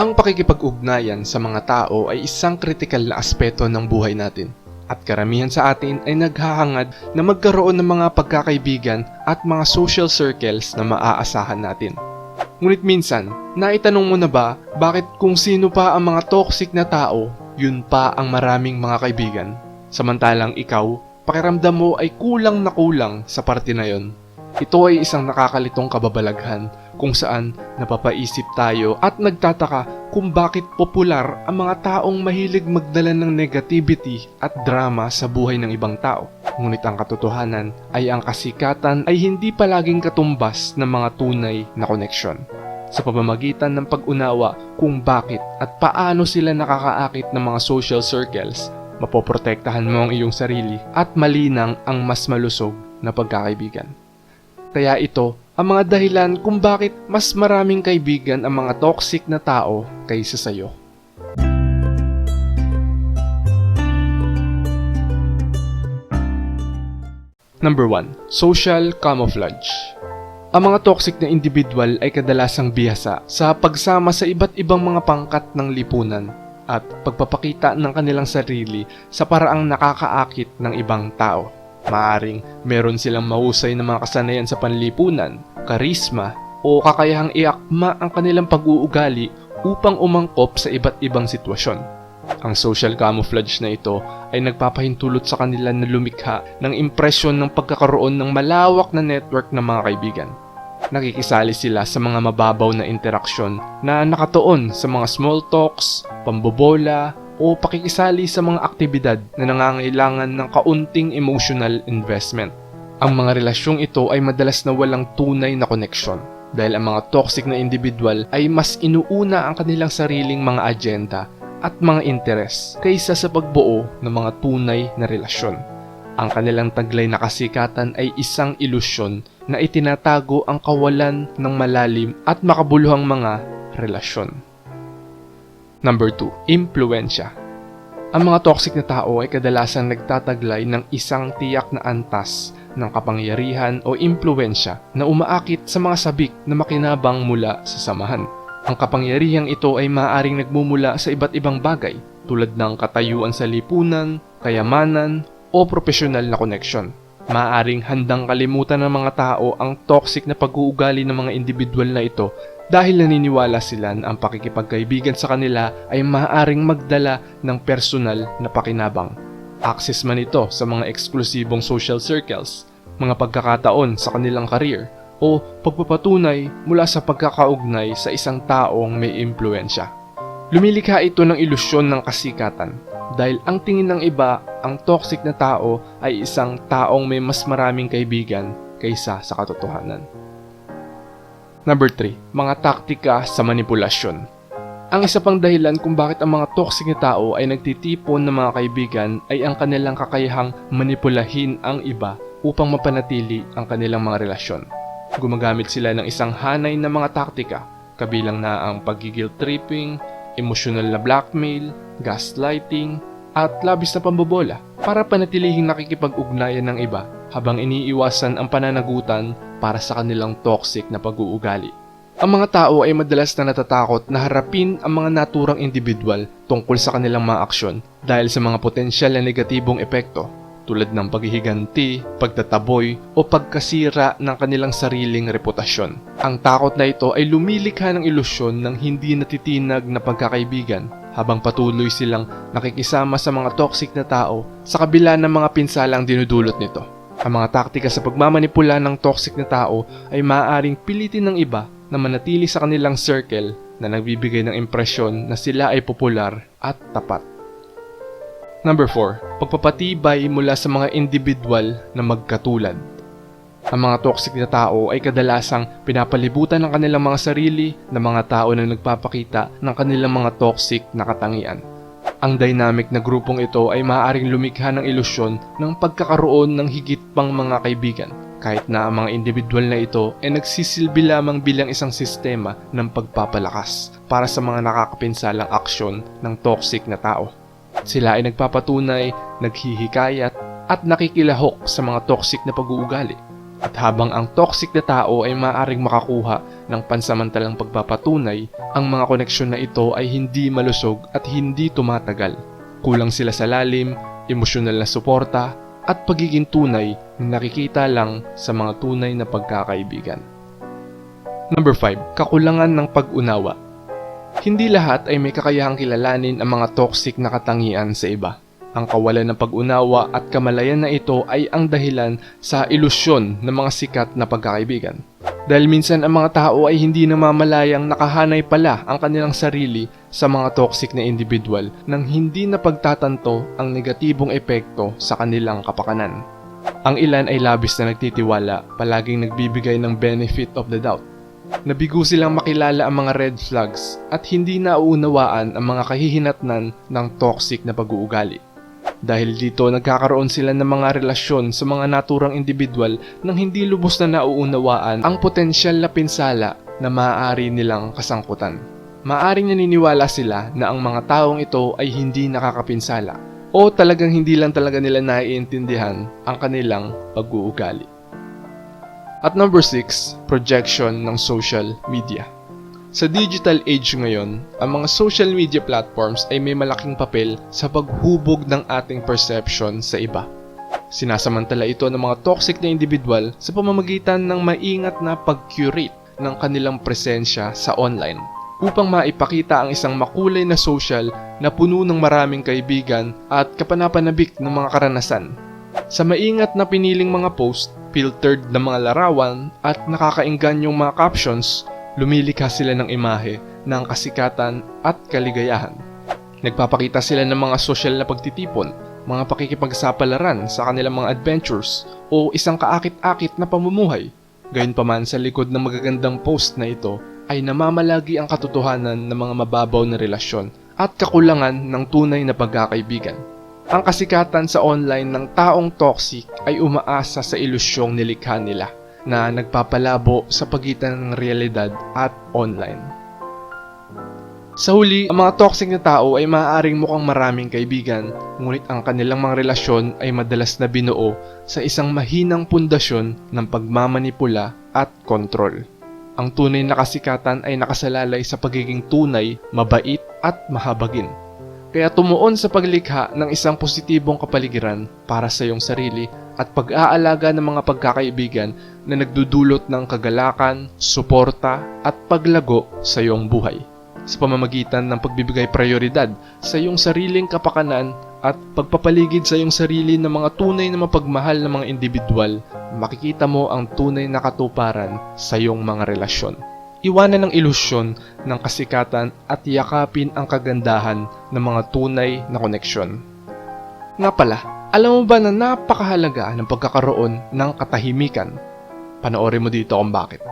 Ang pakikipag-ugnayan sa mga tao ay isang kritikal na aspeto ng buhay natin. At karamihan sa atin ay naghahangad na magkaroon ng mga pagkakaibigan at mga social circles na maaasahan natin. Ngunit minsan, naitanong mo na ba bakit kung sino pa ang mga toxic na tao, yun pa ang maraming mga kaibigan? Samantalang ikaw, pakiramdam mo ay kulang na kulang sa parte na yon. Ito ay isang nakakalitong kababalaghan kung saan napapaisip tayo at nagtataka kung bakit popular ang mga taong mahilig magdala ng negativity at drama sa buhay ng ibang tao. Ngunit ang katotohanan ay ang kasikatan ay hindi palaging katumbas ng mga tunay na koneksyon. Sa pamamagitan ng pag-unawa kung bakit at paano sila nakakaakit ng mga social circles, mapoprotektahan mo ang iyong sarili at malinang ang mas malusog na pagkakaibigan. Kaya ito ang mga dahilan kung bakit mas maraming kaibigan ang mga toxic na tao kaysa sa'yo. Number 1. Social camouflage. Ang mga toxic na individual ay kadalasang bihasa sa pagsama sa iba't ibang mga pangkat ng lipunan at pagpapakita ng kanilang sarili sa paraang nakakaakit ng ibang tao. Maaring meron silang mahusay na mga kasanayan sa panlipunan, karisma, o kakayahang iakma ang kanilang pag-uugali upang umangkop sa iba't ibang sitwasyon. Ang social camouflage na ito ay nagpapahintulot sa kanila na lumikha ng impresyon ng pagkakaroon ng malawak na network ng mga kaibigan. Nakikisali sila sa mga mababaw na interaksyon na nakatuon sa mga small talks, pambobola, o pakikisali sa mga aktibidad na nangangailangan ng kaunting emotional investment. Ang mga relasyong ito ay madalas na walang tunay na koneksyon dahil ang mga toxic na individual ay mas inuuna ang kanilang sariling mga agenda at mga interes kaysa sa pagbuo ng mga tunay na relasyon. Ang kanilang taglay na kasikatan ay isang ilusyon na itinatago ang kawalan ng malalim at makabuluhang mga relasyon. Number 2. Impluensya Ang mga toxic na tao ay kadalasang nagtataglay ng isang tiyak na antas ng kapangyarihan o impluensya na umaakit sa mga sabik na makinabang mula sa samahan. Ang kapangyarihang ito ay maaaring nagmumula sa iba't ibang bagay tulad ng katayuan sa lipunan, kayamanan, o profesional na koneksyon. Maaaring handang kalimutan ng mga tao ang toxic na pag-uugali ng mga individual na ito dahil naniniwala sila na ang pakikipagkaibigan sa kanila ay maaaring magdala ng personal na pakinabang. Access man ito sa mga eksklusibong social circles, mga pagkakataon sa kanilang career, o pagpapatunay mula sa pagkakaugnay sa isang taong may impluensya. Lumilikha ito ng ilusyon ng kasikatan dahil ang tingin ng iba, ang toxic na tao ay isang taong may mas maraming kaibigan kaysa sa katotohanan. Number 3. Mga taktika sa manipulasyon. Ang isa pang dahilan kung bakit ang mga toxic na tao ay nagtitipon ng mga kaibigan ay ang kanilang kakayahang manipulahin ang iba upang mapanatili ang kanilang mga relasyon. Gumagamit sila ng isang hanay na mga taktika, kabilang na ang pagigil tripping, emosyonal na blackmail, gaslighting, at labis na pambobola para panatilihing nakikipag-ugnayan ng iba habang iniiwasan ang pananagutan para sa kanilang toxic na pag-uugali. Ang mga tao ay madalas na natatakot na harapin ang mga naturang individual tungkol sa kanilang mga aksyon dahil sa mga potensyal na negatibong epekto tulad ng paghihiganti, pagtataboy o pagkasira ng kanilang sariling reputasyon. Ang takot na ito ay lumilikha ng ilusyon ng hindi natitinag na pagkakaibigan habang patuloy silang nakikisama sa mga toxic na tao sa kabila ng mga pinsalang dinudulot nito. Ang mga taktika sa pagmamanipula ng toxic na tao ay maaaring pilitin ng iba na manatili sa kanilang circle na nagbibigay ng impresyon na sila ay popular at tapat. Number 4. Pagpapatibay mula sa mga individual na magkatulad. Ang mga toxic na tao ay kadalasang pinapalibutan ng kanilang mga sarili na mga tao na nagpapakita ng kanilang mga toxic na katangian. Ang dynamic na grupong ito ay maaaring lumikha ng ilusyon ng pagkakaroon ng higit pang mga kaibigan kahit na ang mga individual na ito ay nagsisilbi lamang bilang isang sistema ng pagpapalakas para sa mga nakakapinsalang aksyon ng toxic na tao. Sila ay nagpapatunay, naghihikayat, at nakikilahok sa mga toxic na pag-uugali. At habang ang toxic na tao ay maaaring makakuha ng pansamantalang pagpapatunay, ang mga koneksyon na ito ay hindi malusog at hindi tumatagal. Kulang sila sa lalim, emosyonal na suporta, at pagiging tunay na nakikita lang sa mga tunay na pagkakaibigan. Number 5. Kakulangan ng pag-unawa. Hindi lahat ay may kakayahang kilalanin ang mga toxic na katangian sa iba. Ang kawalan ng pag-unawa at kamalayan na ito ay ang dahilan sa ilusyon ng mga sikat na pagkakaibigan. Dahil minsan ang mga tao ay hindi namamalayang nakahanay pala ang kanilang sarili sa mga toxic na individual nang hindi napagtatanto ang negatibong epekto sa kanilang kapakanan. Ang ilan ay labis na nagtitiwala, palaging nagbibigay ng benefit of the doubt. Nabigo silang makilala ang mga red flags at hindi nauunawaan ang mga kahihinatnan ng toxic na pag-uugali. Dahil dito nagkakaroon sila ng mga relasyon sa mga naturang individual nang hindi lubos na nauunawaan ang potensyal na pinsala na maaari nilang kasangkutan. Maaring naniniwala sila na ang mga taong ito ay hindi nakakapinsala o talagang hindi lang talaga nila naiintindihan ang kanilang pag-uugali. At number 6, projection ng social media. Sa digital age ngayon, ang mga social media platforms ay may malaking papel sa paghubog ng ating perception sa iba. Sinasamantala ito ng mga toxic na individual sa pamamagitan ng maingat na pag-curate ng kanilang presensya sa online upang maipakita ang isang makulay na social na puno ng maraming kaibigan at kapanapanabik ng mga karanasan. Sa maingat na piniling mga post, filtered na mga larawan at nakakainggan yung mga captions, lumilikha sila ng imahe ng kasikatan at kaligayahan. Nagpapakita sila ng mga social na pagtitipon, mga pakikipagsapalaran sa kanilang mga adventures o isang kaakit-akit na pamumuhay. Gayunpaman sa likod ng magagandang post na ito ay namamalagi ang katotohanan ng mga mababaw na relasyon at kakulangan ng tunay na pagkakaibigan. Ang kasikatan sa online ng taong toxic ay umaasa sa ilusyong nilikha nila na nagpapalabo sa pagitan ng realidad at online. Sa huli, ang mga toxic na tao ay maaaring mukhang maraming kaibigan, ngunit ang kanilang mga relasyon ay madalas na binuo sa isang mahinang pundasyon ng pagmamanipula at kontrol. Ang tunay na kasikatan ay nakasalalay sa pagiging tunay, mabait at mahabagin. Kaya tumuon sa paglikha ng isang positibong kapaligiran para sa iyong sarili at pag-aalaga ng mga pagkakaibigan na nagdudulot ng kagalakan, suporta at paglago sa iyong buhay. Sa pamamagitan ng pagbibigay prioridad sa iyong sariling kapakanan at pagpapaligid sa iyong sarili ng mga tunay na mapagmahal na mga individual, makikita mo ang tunay na katuparan sa iyong mga relasyon. Iwanan ng ilusyon ng kasikatan at yakapin ang kagandahan ng mga tunay na koneksyon. Nga pala, alam mo ba na napakahalaga ng pagkakaroon ng katahimikan? Panoorin mo dito kung bakit.